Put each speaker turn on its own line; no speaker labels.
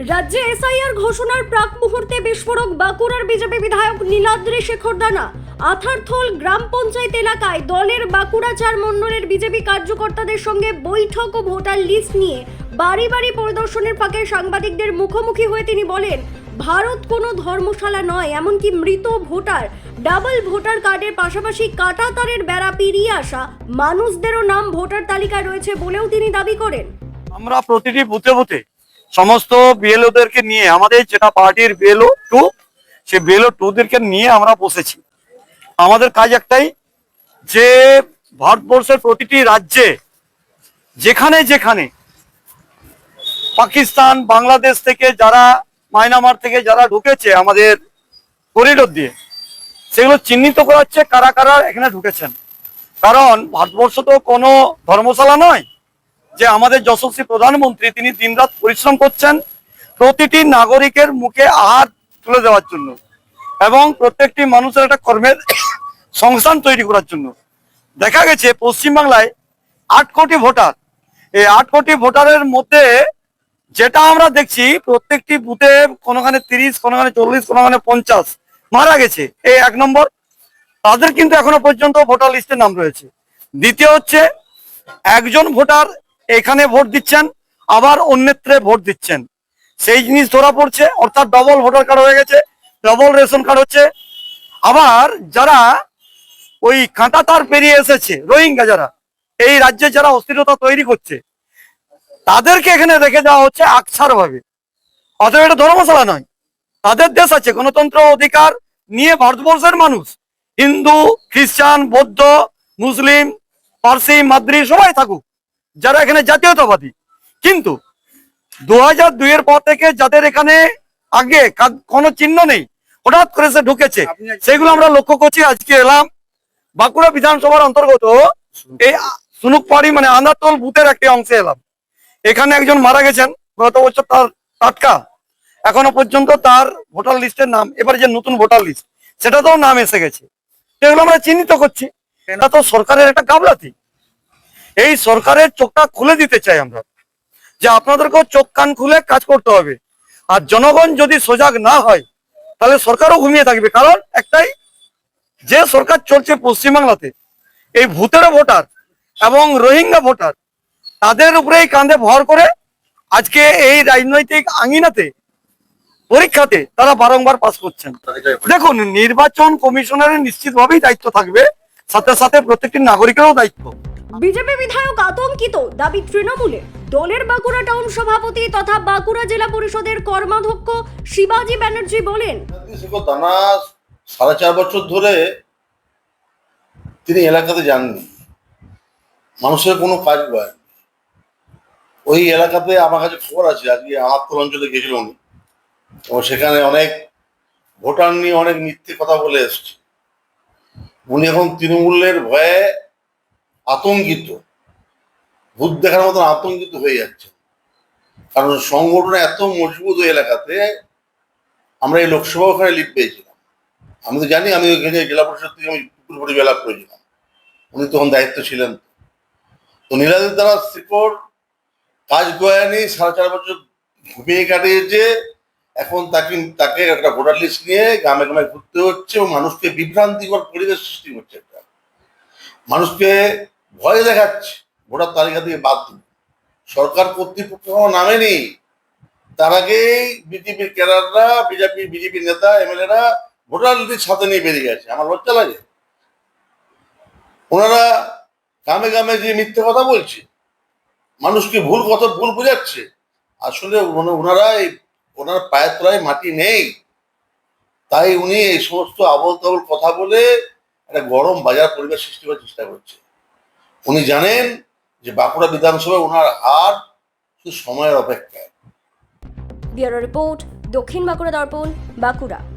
রাজ্যে এসআইআর ঘোষণার প্রাক মুহূর্তে বিস্ফোরক বাঁকুড়ার বিজেপি বিধায়ক নীলাদ্রি শেখর দানা। আথারথল গ্রাম পঞ্চায়েত এলাকায় দলের বাঁকুড়া চার মণ্ডলের বিজেপি কার্যকর্তাদের সঙ্গে বৈঠক ও ভোটার লিস্ট নিয়ে বাড়ি বাড়ি পরিদর্শনের ফাঁকে সাংবাদিকদের মুখোমুখি হয়ে তিনি বলেন, ভারত কোনো ধর্মশালা নয়, এমনকি মৃত ভোটার, ডাবল ভোটার কার্ডের পাশাপাশি কাটা তারের বেড়া পেরিয়ে আসা মানুষদেরও নাম ভোটার তালিকায় রয়েছে বলেও তিনি দাবি করেন।
আমরা প্রতিটি বুথে বুথে সমস্ত বিএলওদেরকে নিয়ে, আমাদের যেটা পার্টির বিএলও টু সে বিএলও টুদেরকে নিয়ে আমরা বসেছি। আমাদের কাজ একটাই, যে ভারতবর্ষের প্রতিটি রাজ্যে, যেখানে যেখানে, পাকিস্তান, বাংলাদেশ থেকে যারা মায়ানমার থেকে যারা ঢুকেছে আমাদের করিডোর দিয়ে, সেগুলো চিহ্নিত করা হচ্ছে কারা কারা এখানে ঢুকেছেন। কারণ ভারতবর্ষ তো কোনো ধর্মশালা নয়। যে আমাদের যশস্বী প্রধানমন্ত্রী তিনি দিনরাত পরিশ্রম করছেন প্রতিটি নাগরিকের মুখে আহার তুলে দেওয়ার জন্য এবং প্রত্যেকটি মানুষের একটা কর্মের সংস্থান তৈরি করার জন্য। দেখা গেছে পশ্চিমবাংলায় আট কোটি ভোটার। এই আট কোটি ভোটারের মধ্যে যেটা আমরা দেখছি, প্রত্যেকটি বুথে কোনোখানে তিরিশ, কোনোখানে চল্লিশ, কোনোখানে পঞ্চাশ মারা গেছে। এই এক নম্বর। তাদের কিন্তু এখনও পর্যন্ত ভোটার লিস্টে নাম রয়েছে। দ্বিতীয় হচ্ছে, একজন ভোটার এখানে ভোট দিচ্ছেন, আবার অন্যত্রে ভোট দিচ্ছেন। সেই জিনিস ধরা পড়ছে, অর্থাৎ ডবল ভোটার কার্ড হয়ে গেছে ডবল রেশন কার্ড হচ্ছে। আবার যারা ওই কাঁটা তার পেরিয়ে এসেছে, রোহিঙ্গা যারা, এই রাজ্যে যারা অস্থিরতা তৈরি করছে, তাদেরকে এখানে রেখে দেওয়া হচ্ছে আকছার ভাবে অতএব এটা ধর্মশালা নয়, তাদের দেশ আছে, গণতন্ত্র অধিকার নিয়ে ভারতবর্ষের মানুষ, হিন্দু, খ্রিস্টান, বৌদ্ধ, মুসলিম, পার্সি, মাদ্রি, সবাই থাকুক। যারা এখানে জাতীয়তাবাদী। কিন্তু দু হাজার দুইয়ের পর থেকে যাদের এখানে আগে কোনো চিহ্ন নেই হঠাৎ করে সে ঢুকেছে সেগুলো আমরা লক্ষ্য করছি আজকে এলাম বাঁকুড়া বিধানসভার অন্তর্গত। এই সুনুকপাড়ি মানে আন্দাতল বুথের একটি অংশে এলাম। এখানে একজন মারা গেছেন গত বছর তার টাটকা। এখনও পর্যন্ত তার ভোটার লিস্টের নাম এবার যে নতুন ভোটার লিস্ট সেটাতেও নাম এসে গেছে। সেগুলো আমরা চিহ্নিত করছি। এটা তো সরকারের একটা গাবলাতি এই সরকারের চোখটা খুলে দিতে চাই আমরা, যে আপনাদেরকেও চোখ কান খুলে কাজ করতে হবে। আর জনগণ যদি সজাগ না হয়, তাহলে সরকারও ঘুমিয়ে থাকবে। কারণ একটাই, যে সরকার চলছে পশ্চিমবাংলাতে, এই ভূতের ভোটার এবং রোহিঙ্গা ভোটার, তাদের উপরেই কাঁধে ভর করে আজকে এই রাজনৈতিক আঙিনাতে, পরীক্ষাতে তারা বারংবার পাস করছেন। দেখুন, নির্বাচন কমিশনারের নিশ্চিতভাবেই দায়িত্ব থাকবে, সাথে সাথে প্রত্যেকটি নাগরিকেরও দায়িত্ব।
বিজেপি বিধায়ক আতঙ্কিত দাবি তৃণমূলে। দলের বাঁকুড়া টাউন সভাপতি তথা বাঁকুড়া জেলা পরিষদের কর্মাধ্যক্ষ শিবাজি ব্যানার্জি বলেন
দানা সাড়ে চার বছর ধরে তিনি এলাকাতে যাননি। মানুষের কোনো কাজ করেন ওই এলাকাতে আমার কাছে খবর আছে, আজকে আহাত্তর অঞ্চলে গেছিল উনি। সেখানে অনেক ভোটার নিয়ে অনেক মিথ্যে কথা বলে এসছে। উনি এখন তৃণমূলের ভয়ে আতঙ্কিত। ভূত দেখার মতন আতঙ্কিত হয়ে যাচ্ছে। কারণ সংগঠন এত মজবুত ওই এলাকাতে, আমরা এই লোকসভা ওখানে লিড পেয়েছিলাম। আমি তো জানি, আমি ওখানে জেলা পরিষদ থেকে আমি পুকুরপুরি জেলা করেছিলাম। উনি তখন দায়িত্ব ছিলেন তো। নীলাদের দ্বারা শিকড় কাজ গয়ানি সাড়ে চার বছর ঘুমিয়ে কাটিয়েছে। এখন তাকে তাকে একটা ভোটার লিস্ট নিয়ে গ্রামে গ্রামে ঘুরতে হচ্ছে এবং মানুষকে বিভ্রান্তিকর পরিবেশ সৃষ্টি করছে একটা। মানুষকে ভয় দেখাচ্ছে। ভোটার তালিকা থেকে বাদ দিন। সরকার কর্তৃপক্ষ নামেনি তার আগেই বিজেপির ক্যাডাররা, বিজেপি বিজেপি নেতা, এমএলএরা ভোটার লিস্ট সাথে নিয়ে বেরিয়ে গেছে। আমার লজ্জা লাগে। ওনারা গ্রামে গ্রামে যে মিথ্যে কথা বলছে মানুষকে ভুল কথা ভুল বোঝাচ্ছে? আসলে ওনা- ওনারা এই, ওনার পায়ের তলায় মাটি নেই। তাই উনি এই সমস্ত আবল তাবল কথা বলে একটা গরম বাজার পরিবেশ সৃষ্টি করার চেষ্টা করছে। উনি জানেন যে বাঁকুড়া বিধানসভায় ওনার হার সময়ের অপেক্ষায়।
ব্যুরো রিপোর্ট দক্ষিণ বাঁকুড়া দর্পণ, বাঁকুড়া।